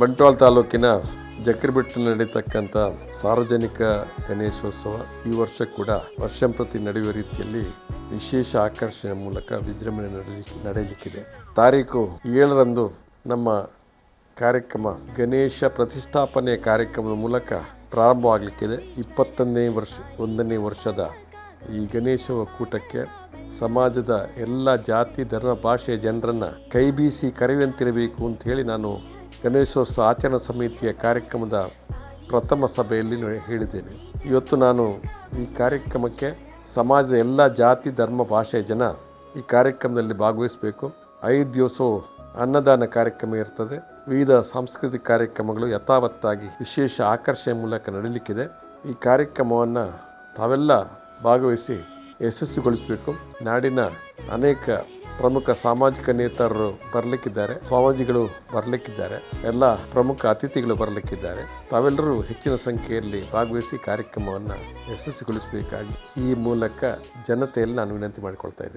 ಬಂಟ್ವಾಳ ತಾಲೂಕಿನ ಜಕ್ರಬೆಟ್ಟು ನಡೀತಕ್ಕಂಥ ಸಾರ್ವಜನಿಕ ಗಣೇಶೋತ್ಸವ ಈ ವರ್ಷ ಕೂಡ ವರ್ಷಂಪ್ರತಿ ನಡೆಯುವ ರೀತಿಯಲ್ಲಿ ವಿಶೇಷ ಆಕರ್ಷಣೆ ಮೂಲಕ ವಿಜೃಂಭಣೆ ನಡೆಯಲಿಕ್ಕೆ ನಡೆಯಲಿಕ್ಕಿದೆ. ತಾರೀಕು ಏಳರಂದು ನಮ್ಮ ಕಾರ್ಯಕ್ರಮ ಗಣೇಶ ಪ್ರತಿಷ್ಠಾಪನೆ ಕಾರ್ಯಕ್ರಮದ ಮೂಲಕ ಪ್ರಾರಂಭವಾಗಲಿಕ್ಕಿದೆ. ಇಪ್ಪತ್ತೊಂದನೇ ವರ್ಷ ಒಂದನೇ ವರ್ಷದ ಈ ಗಣೇಶ ಒಕ್ಕೂಟಕ್ಕೆ ಸಮಾಜದ ಎಲ್ಲ ಜಾತಿ, ಧರ್ಮ, ಭಾಷೆಯ ಜನರನ್ನು ಕೈ ಬೀಸಿ ಕರೆಯುವಂತಿರಬೇಕು ಅಂತ ಹೇಳಿ ನಾನು ಗಣೇಶೋತ್ಸವ ಆಚರಣಾ ಸಮಿತಿಯ ಕಾರ್ಯಕ್ರಮದ ಪ್ರಥಮ ಸಭೆಯಲ್ಲಿ ಹೇಳಿದ್ದೇನೆ. ಇವತ್ತು ನಾನು ಈ ಕಾರ್ಯಕ್ರಮಕ್ಕೆ ಸಮಾಜದ ಎಲ್ಲ ಜಾತಿ, ಧರ್ಮ, ಭಾಷೆಯ ಜನ ಈ ಕಾರ್ಯಕ್ರಮದಲ್ಲಿ ಭಾಗವಹಿಸಬೇಕು. ಐದು ದಿವಸವು ಅನ್ನದಾನ ಕಾರ್ಯಕ್ರಮ ಇರ್ತದೆ. ವಿವಿಧ ಸಾಂಸ್ಕೃತಿಕ ಕಾರ್ಯಕ್ರಮಗಳು ಯಥಾವತ್ತಾಗಿ ವಿಶೇಷ ಆಕರ್ಷಣೆ ಮೂಲಕ ನಡೀಲಿಕ್ಕಿದೆ. ಈ ಕಾರ್ಯಕ್ರಮವನ್ನು ತಾವೆಲ್ಲ ಭಾಗವಹಿಸಿ ಯಶಸ್ವಿಗೊಳಿಸಬೇಕು. ನಾಡಿನ ಅನೇಕ ಪ್ರಮುಖ ಸಾಮಾಜಿಕ ನೇತಾರರು ಬರಲಿಕ್ಕಿದ್ದಾರೆ, ಸ್ವಾಮೀಜಿಗಳು ಬರಲಿಕ್ಕಿದ್ದಾರೆ, ಎಲ್ಲ ಪ್ರಮುಖ ಅತಿಥಿಗಳು ಬರಲಿಕ್ಕಿದ್ದಾರೆ. ತಾವೆಲ್ಲರೂ ಹೆಚ್ಚಿನ ಸಂಖ್ಯೆಯಲ್ಲಿ ಭಾಗವಹಿಸಿ ಕಾರ್ಯಕ್ರಮವನ್ನು ಯಶಸ್ವಿಗೊಳಿಸಬೇಕಾಗಿ ಈ ಮೂಲಕ ಜನತೆಯಲ್ಲಿ ನಾನು ವಿನಂತಿ ಮಾಡಿಕೊಳ್ತಾ ಇದ್ದೇನೆ.